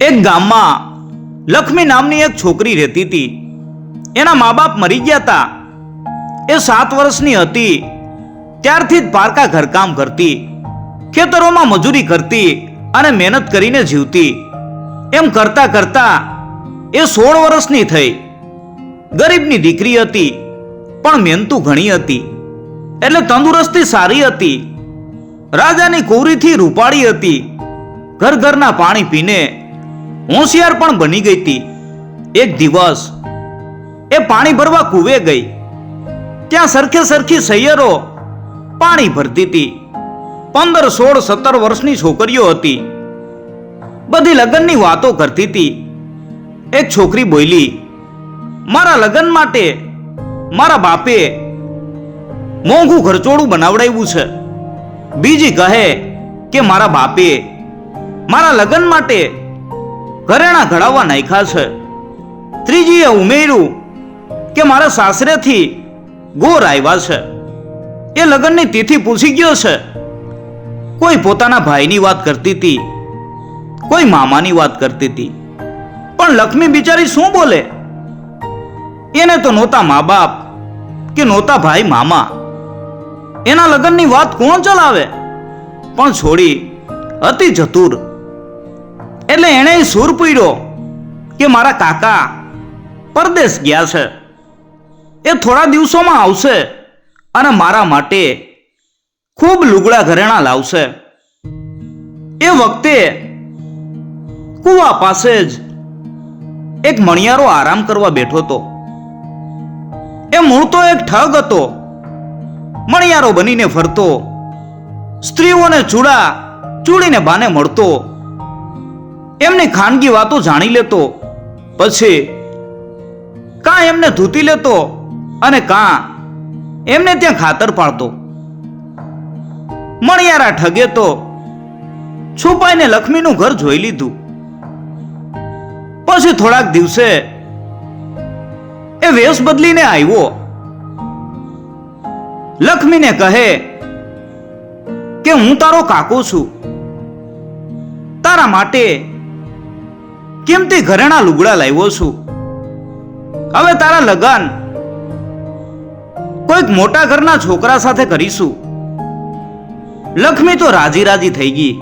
એક ગામમાં લક્ષ્મી નામની એક છોકરી રહેતી હતી. એના મા બાપ મરી ગયા હતા. એ સાત વર્ષની હતી. ત્યારથી જ પારકા ઘરકામ કરતી. ખેતરોમાં મજૂરી કરતી અને મહેનત કરીને જીવતી. એમ કરતા કરતા એ સોળ વર્ષની થઈ. ગરીબની દીકરી હતી, પણ મહેનતું ઘણી હતી. એટલે તંદુરસ્તી સારી હતી. રાજાની કુરીથી રૂપાળી હતી. ઘર ઘરના પાણી પીને હોશિયાર પણ બની ગઈ હતી એક દિવસ એ પાણી ભરવા કૂવે ગઈ. ત્યાં સરખે સરખી સૈયરો પાણી ભરતી હતી પંદર, સોળ, સત્તર વર્ષની છોકરીઓ હતી. બધી લગ્નની વાતો કરતી હતી એક છોકરી બોલી, મારા લગ્ન માટે મારા બાપે મોંઘું ઘરચોડું બનાવડાવ્યું છે. બીજી કહે કે મારા બાપે મારા લગ્ન માટે ઘરેણા ઘડાવવા નાખ્યા છે. ત્રીજીએ ઉમેર્યું કે મારા સાસરેથી ગોર આવ્યા છે. એ લગ્નની તિથિ પૂછી ગયો છે. કોઈ પોતાના ભાઈની વાત કરતી હતી કોઈ મામાની વાત કરતી હતી પણ લક્ષ્મી બિચારી શું બોલે? એને તો નહોતા મા બાપ કે નહોતા ભાઈ મામા. એના લગ્નની વાત કોણ ચલાવે? પણ છોડી અતિ ચતુર એટલે એણે સૂર પીડ્યો કે મારા કાકા પરદેશ ગયા છે. એ થોડા દિવસોમાં આવશે અને મારા માટે ખૂબ લુગડા ઘરેણા લાવશે. એ વખતે કુવા પાસે જ એક મણિયારો આરામ કરવા બેઠો હતો. એ મૂળ તો એક ઠગ હતો. મણિયારો બનીને ફરતો. સ્ત્રીઓને ચૂડા ચૂડીને બાને મળતો. એમની ખાનગી વાતો જાણી લેતો, પછી કાં એમને ધૂતી લેતો અને કાં એમને ત્યાં ખાતર પાડતો. મણિયારા ઠગે તો છુપાઈને લક્ષ્મીનું ઘર જોઈ લીધું. પછી થોડાક દિવસે એ વેશ બદલીને આવ્યો. લક્ષ્મીને કહે કે હું તારો કાકો છું. તારા માટે કિંમતી ઘરેણા લુગડા લાવ્યો છું? હવે તારા લગન કોઈક મોટા ઘરના છોકરા સાથે કરીશું. લક્ષ્મી તો રાજી રાજી થઈ ગઈ.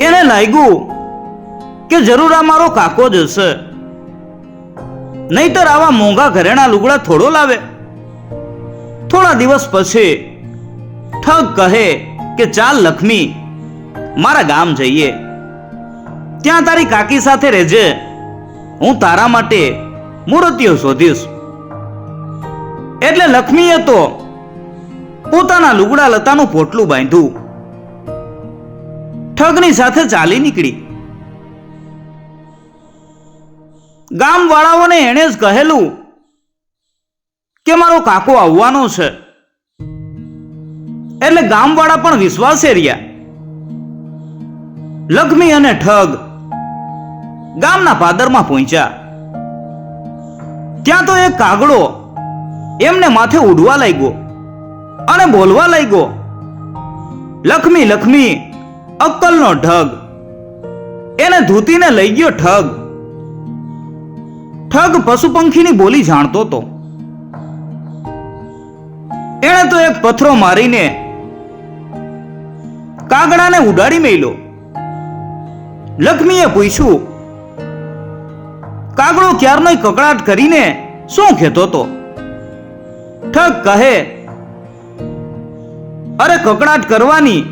એને લાગ્યું કે જરૂર આ મારો કાકો જ હશે. નહીતર આવા મોંઘા ઘરેણા લુગડા થોડો લાવે. થોડા દિવસ પછી ઠગ કહે કે ચાલ લક્ષ્મી, મારા ગામ જઈએ. ત્યાં તારી કાકી સાથે રહેજે. હું તારા માટે મૂર્તિઓ શોધીશ. એટલે લક્ષ્મીએ તો પોતાના લુગડા લતાનું પોટલું બાંધ્યું. ઠગની સાથે ચાલી નીકળી. ગામવાળાઓને એણે જ કહેલું કે મારો કાકો આવવાનો છે. એટલે ગામવાળા પણ વિશ્વાસે રહ્યા. લક્ષ્મી અને ઠગ ગામના પાદરમાં પહોંચ્યા ત્યાં તો એક કાગડો એમને માથે ઉડવા લાગ્યો અને બોલવા લાગ્યો લક્ષ્મી લક્ષ્મી અક્કલનો ઢગ. એને ધૂતીને લઈ ગયો ઠગ. ઠગ પશુ પંખીની બોલી જાણતો હતો એણે તો એક પથરો મારીને કાગડાને ઉડાડી મેલ્યો. લક્ષ્મીએ પૂછ્યું કાગડો ક્યારનો કકડાટ કરીને શું કહેતો હતો ઠગ કહે, અરે કકડાટ કરવાની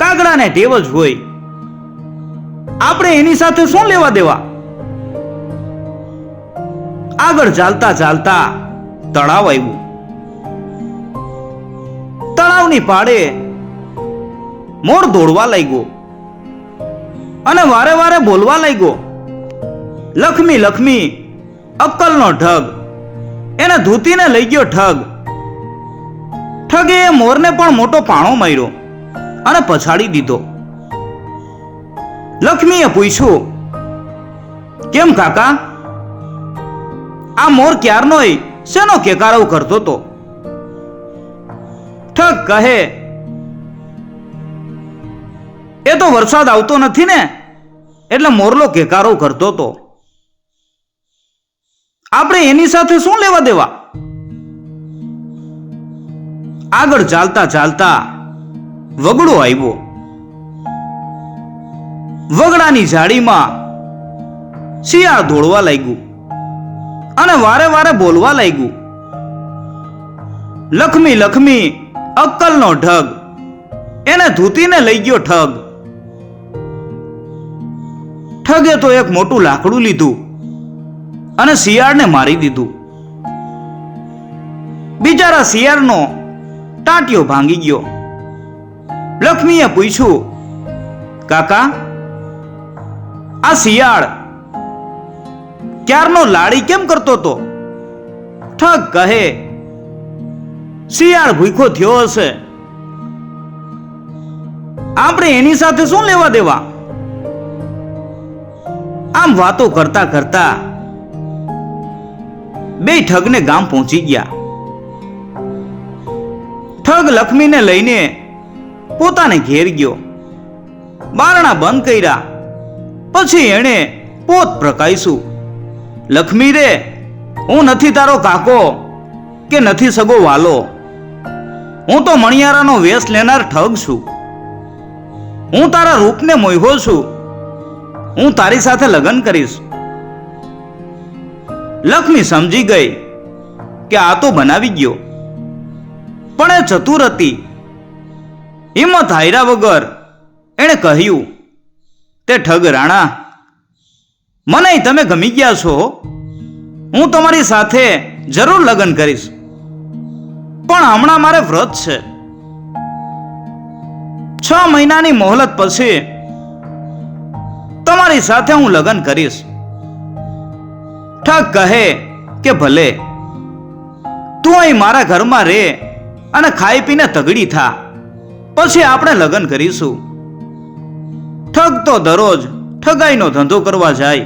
કાગડાને ટેવ જ હોય. આપણે એની સાથે શું લેવા દેવા? આગળ ચાલતા ચાલતા તળાવ આવ્યું. તળાવની પાડે મોર દોડવા લાગ્યો અને વારે વારે બોલવા લાગ્યો લક્ષ્મી લખમી, અક્કલનો ઠગ. એને ધૂતીને લઈ ગયો ઠગ. ઠગે એ મોરને પણ મોટો પાણો માર્યો અને પછાડી દીધો. લક્ષ્મીએ પૂછ્યું, કેમ કાકા? આ મોર ક્યારનોય શેનો કેકારવ કરતો તો? ઠગ કહે, એ તો વરસાદ આવતો નથી ને, એટલે મોરલો કેકારો કરતો હતો આપણે એની સાથે શું લેવા દેવા? આગળ ચાલતા ચાલતા વગડો આવ્યો. વગડાની જાળીમાં શિયાળ દોડવા લાગ્યું અને વારે વારે બોલવા લાગ્યું. લખમી લખમી અક્કલનો ઢગ, એને ધૂતીને લઈ ગયો ઠગ. ઠગે તો એક મોટું લાકડું લીધું. અને શિયાળને મારી દીધું. બિચારા શિયાળનો ટાંટિયો ભાંગી ગયો. લક્ષ્મીએ પૂછ્યું, કાકા, આ શિયાળ ક્યારનો લાડી કેમ કરતો તો ઠગ કહે, શિયાળ ભૂખો થયો હશે. આપણે એની સાથે શું લેવા દેવા? આમ વાતો કરતા કરતા બે ઠગને ગામ પહોંચી ગયા. ઠગ લક્ષ્મીને લઈને પોતાને ઘેર ગયો. બારણા બંધ કર્યા. પછી એણે પોત પ્રકાઈશું. લક્ષ્મી રે, હું નથી તારો કાકો કે નથી સગો વાલો. હું તો મણિયારાનો વેશ લેનાર ઠગ છું. હું તારા રૂપને મોહ્યો છું. હું તારી સાથે લગ્ન કરીશ. લક્ષ્મી સમજી ગઈ કે આ તો બનાવી ગયો. પણ એ ચતુર હતી. હિંમત હાર્યા વગર એણે કહ્યું, તે ઠગ રાણા, મને તમે ગમી ગયા છો. હું તમારી સાથે જરૂર લગ્ન કરીશ. પણ હમણાં મારે વ્રત છે. છ મહિનાની મોહલત પછી તમારી સાથે હું લગ્ન કરીશ. ઠગ કહે કે ભલે, તું અહીં મારા ઘરમાં રે અને ખાઈ પીને તગડી થા, પછી આપણે લગ્ન કરીશું. ઠગ તો દરરોજ ઠગાઈનો ધંધો કરવા જાય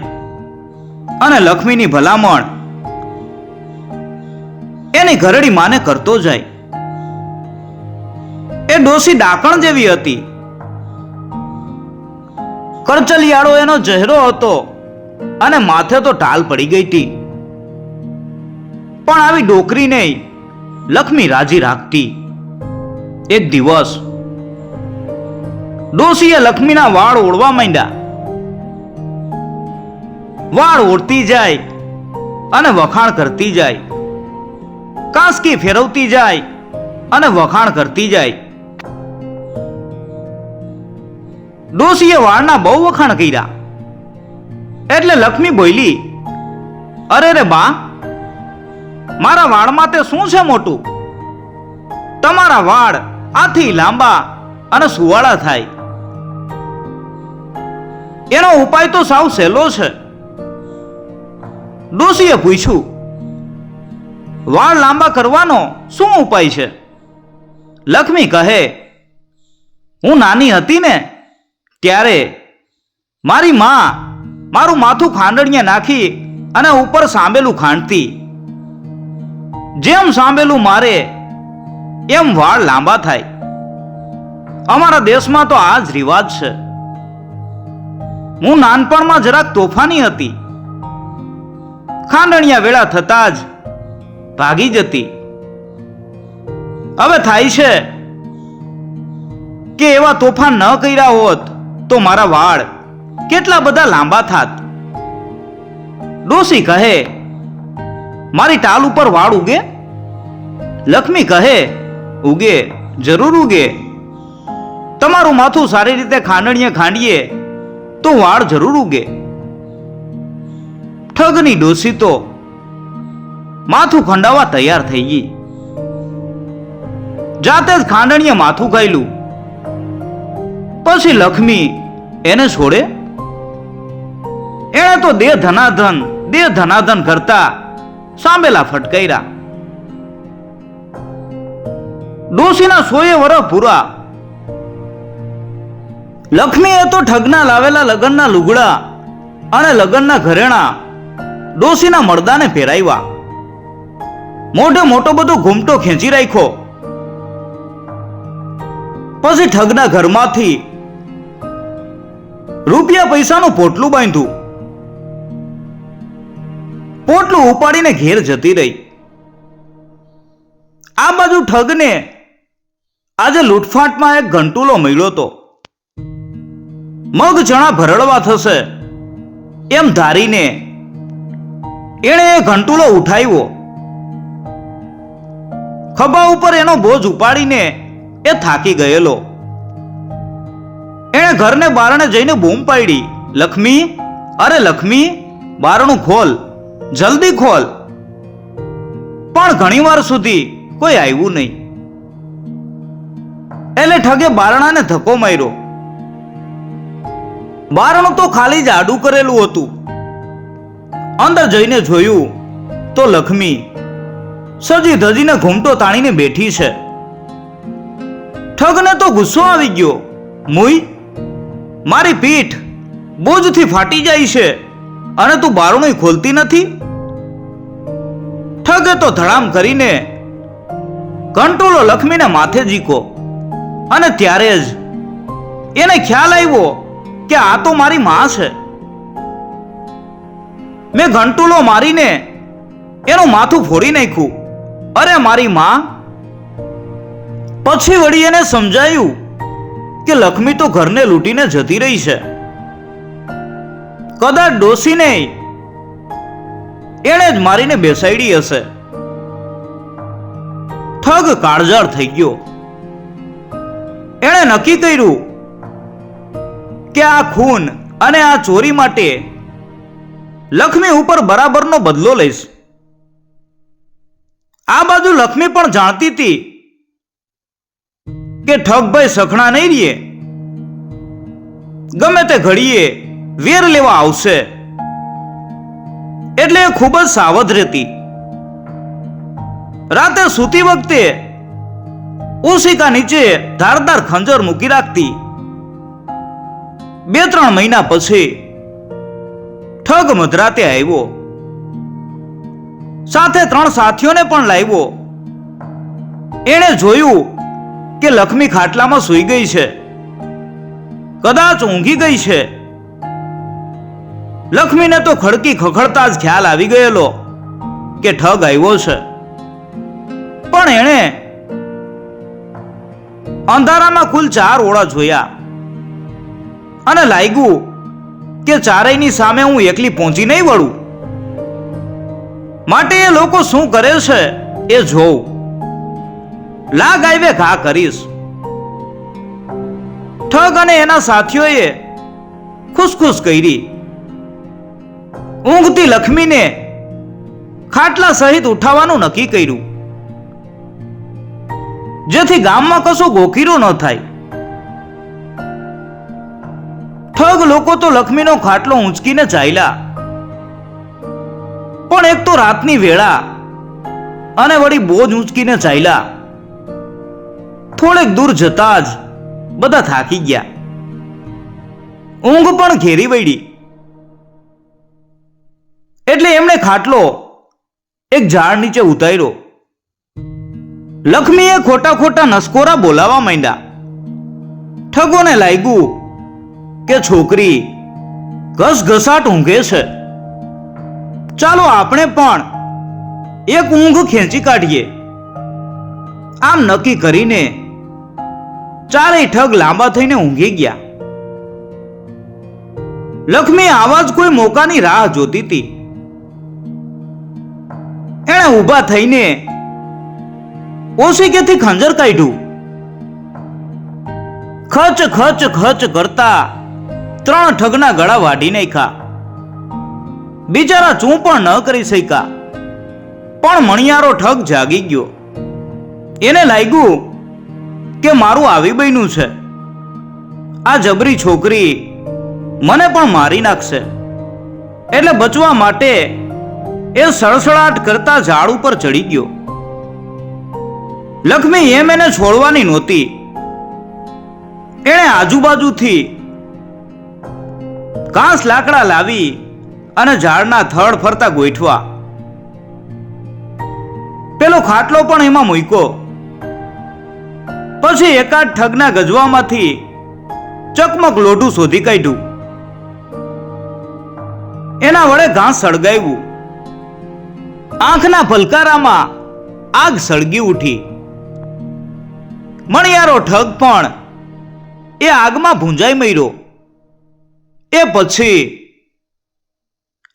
અને લક્ષ્મીની ભલામણ એની ઘરડી માને કરતો જાય. એ ડોસી ડાકણ જેવી હતી. કરચલિયાળો એનો ચહેરો હતો. અને માથે તો ટાલ પડી ગઈ હતી પણ આવી ડોકરીને લક્ષ્મી રાજી રાખતી. એક દિવસ ડોસીએ લક્ષ્મીના વાળ ઓળવા માંડ્યા. વાળ ઓળતી જાય અને વખાણ કરતી જાય. કાસકી ફેરવતી જાય અને વખાણ કરતી જાય. ડોસીએ વાળના બહુ વખાણ કર્યા. એટલે લક્ષ્મી બોલી, અરે રે બા, મારા વાળમાં તે શું છે મોટું? તમારા વાળ આથી લાંબા અને સુવાળા થાય. એનો ઉપાય તો સાવ સહેલો છે. ડોશીએ પૂછ્યું, વાળ લાંબા કરવાનો શું ઉપાય છે? લક્ષ્મી કહે, હું નાની હતી ને, ત્યારે મારી માં મારું માથું ખાંડણીએ નાખી અને ઉપર સાંભેલું ખાંડતી. જેમ સાંભેલું મારે, એમ વાળ લાંબા થાય. અમારા દેશમાં તો આ જ રિવાજ છે. હું નાનપણમાં જરાક તોફાની હતી. ખાંડણિયા વેળા થતા જ ભાગી જતી. હવે થાય છે કે એવા તોફાન ન કર્યા હોત તો મારા વાળ કેટલા બધા લાંબા થાત? ડોસી કહે, મારી ટાલ ઉપર વાળ ઉગે. લક્ષ્મી કહે, ઉગે, જરૂર ઉગે. તમારું માથું સારી રીતે ખાંડણીએ ખાંડીએ તો વાળ જરૂર ઉગે. ઠગની ડોસી તો માથું ખંડાવા તૈયાર થઈ ગઈ. જાતે જ ખાંડણીએ માથું ખાયલું. પછી લક્ષ્મી એને છોડે એણે તો દેહ ધનાધન દેહ ધનાધન કરતા સાંભેલા ફટકાર્યા ડોશીના સોએ વરફ પૂરા. લક્ષ્મીએ તો ઠગના લાવેલા લગ્નના લુગડા અને લગ્નના ઘરેણા ડોશીના મરદાને પહેરાવ્યા મોઢે મોટો બધો ઘૂમટો ખેંચી રાખ્યો. પછી ઠગના ઘરમાંથી રૂપિયા પૈસાનું પોટલું બાંધ્યું. પોટલું ઉપાડીને ઘેર જતી રહી. આ બાજુ ઠગને આજે લૂંટફાટમાં એક ઘંટુલો મળ્યો તો મગ જણા ભરડવા થશે એમ ધારીને એણે એ ઘંટુલો ઉઠાવ્યો. ખભા ઉપર એનો બોજ ઉપાડીને એ થાકી ગયેલો. એણે ઘરને બારણે જઈને બૂમ પાડી, લક્ષ્મી, અરે લક્ષ્મી, બારણું ખોલ. જલ્દી ખોલ. પણ ઘણીવાર સુધી કોઈ આવ્યું નહીં. એટલે ઠગે બારણાને ધક્કો માર્યો. બારણું તો ખાલી જ આડું કરેલું હતું. અંદર જઈને જોયું તો લક્ષ્મી સજી ધજીને ઘૂમટો તાણીને બેઠી છે. ઠગને તો ગુસ્સો આવી ગયો. મુઈ, મારી પીઠ બોજથી ફાટી જાય છે. અને તું બારણું ખોલતી નથી? ઠગે તો ધડામ કરીને કંટોલો લક્ષ્મીને માથે જીકો અને ત્યારે જ એને ખ્યાલ આવ્યો કે આ તો મારી માં છે. મેં ઘંટુલો મારીને એનું માથું ફોડી નાખ્યું. અરે મારી માં, પછી વળી એને સમજાયું કે લક્ષ્મી તો ઘરને લૂંટીને જતી રહી છે. કદાચ ડોસીને એણે જ મારીને બેસાડી હશે. ઠગ કાળજાળ થઈ ગયો. એણે નક્કી કર્યું કે આ ખૂન અને આ ચોરી માટે લક્ષ્મી ઉપર બરાબરનો બદલો લઈશ. આ બાજુ લક્ષ્મી પણ જાણતી હતી કે ઠગભાઈ સખણા નહીં રહીએ. ગમે તે ઘડીએ વેર લેવા આવશે. એટલે એ ખૂબ જ સાવધ રહેતી. રાતે સૂતી વખતે ઓશિકા નીચે ધારદાર ખંજર મૂકી રાખતી. બે ત્રણ મહિના પછી ઠગ મધરાતે આવ્યો. સાથે ત્રણ સાથીઓને પણ લાવ્યો. એણે જોયું કે લક્ષ્મી ખાટલામાં સૂઈ ગઈ છે. કદાચ ઊંઘી ગઈ છે. લક્ષ્મીને તો ખડકી ખખડતા જ ખ્યાલ આવી ગયેલો કે ઠગ આવ્યો છે. પણ એણે અંધારામાં કુલ ચાર ઓળા જોયા અને લાગ્યું કે ચારેયની સામે હું એકલી પહોંચી નહીં વળું. માટે એ લોકો શું કરે છે એ જોઉં. લાગ આવે ઘા કરીશ. ઠગ અને એના સાથીઓએ ખુશખુશ કરી. ઊંઘતી લક્ષ્મીને ખાટલા સહિત ઉઠાવવાનું નક્કી કર્યું. જેથી ગામમાં કશો ગોખીરું ન થાય. ઠગ લોકો તો લક્ષ્મીનો ખાટલો ઊંચકીને ચાલ્યા. પણ એક તો રાતની વેળા અને વળી બોજ ઊંચકીને ચાલ્યા. થોડેક દૂર જતા જ બધા થાકી ગયા. ઊંઘ પણ ઘેરી વળી. એટલે એમણે ખાટલો એક ઝાડ નીચે ઉતાર્યો. લક્ષ્મીએ ખોટા ખોટા નસકોરા બોલાવા માંડ્યા. ઠગોને લાગ્યું કે છોકરી ઘસઘસાટ ઊંઘે છે. ચાલો આપણે પણ એક ઊંઘ ખેંચી કાઢીએ. આમ નક્કી કરીને ચારેય ઠગ લાંબા થઈને ઊંઘી ગયા. લક્ષ્મી આવા જ કોઈ મોકાની રાહ જોતી હતી. એણે ઊભા થઈને ઓશિકેથી ખંજર કાઢ્યું. ખચ ખચ ખચ કરતા ત્રણ ઠગના ગળા વાઢી નાખ્યા. બિચારા ચૂં પણ ન કરી શક્યા. પણ મણિયારો ઠગ જાગી ગયો. એને લાગ્યું કે મારું આવી બન્યું છે. આ જબરી છોકરી મને પણ મારી નાખશે. એટલે બચવા માટે એ સળસળાટ કરતા ઝાડ ઉપર ચડી ગયો. લક્ષ્મી એમ એને છોડવાની નહોતી. એણે આજુબાજુથી કાંસ લાકડા લાવી અને ઝાડના થડ ફરતા ગોઠવા પેલો ખાટલો પણ એમાં મૂક્યો. પછી એકાદ ઠગના ગજવામાંથી ચકમક લોઢું શોધી કાઢ્યું. એના વડે ઘાસ સળગાવ્યું. આંખના ભલકારામાં આગ સળગી ઉઠી. મણિયારો ઠગ પણ એ આગમાં ભૂંજાઈ મર્યો. એ પછી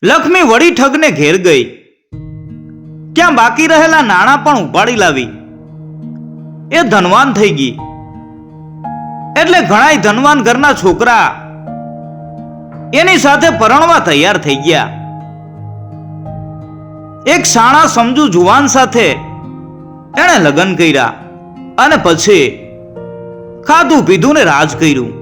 લક્ષ્મી વળી ઠગને ઘેર ગઈ. ક્યાં બાકી રહેલા નાણાં પણ ઉપાડી લાવી. એ ધનવાન થઈ ગઈ. એટલે ઘણાય ધનવાન ઘરના છોકરા એની સાથે પરણવા તૈયાર થઈ ગયા. એક શાણા સમજુ જુવાન સાથે એણે લગ્ન કર્યા અને પછી ખાધું પીધું ને રાજ કર્યું.